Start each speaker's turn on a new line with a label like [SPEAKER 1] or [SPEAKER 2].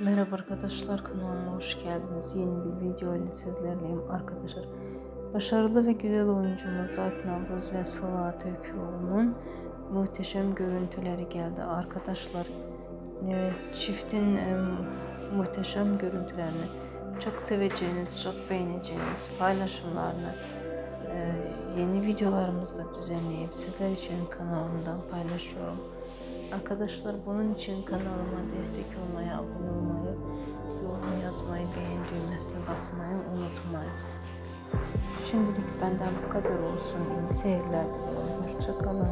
[SPEAKER 1] Merhaba arkadaşlar kanalıma hoş geldiniz. Yeni bir video ile sizlerleyim arkadaşlar. Başarılı ve güzel oyuncumuz Alp Navruz ve Sıla Töküoğlu'nun muhteşem görüntüleri geldi arkadaşlar. e, Çiftin e, muhteşem görüntülerini çok seveceğiniz, çok beğeneceğiniz paylaşımlarını e, yeni videolarımızda düzenleyip sizler için kanalımdan paylaşıyorum. Arkadaşlar bunun için kanalıma destek olmayı, abone olmayı, yorum yazmayı, beğen düğmesine basmayı unutmayın. Şimdilik benden bu kadar olsun. İyi seyirler diliyorum. Hoşçakalın.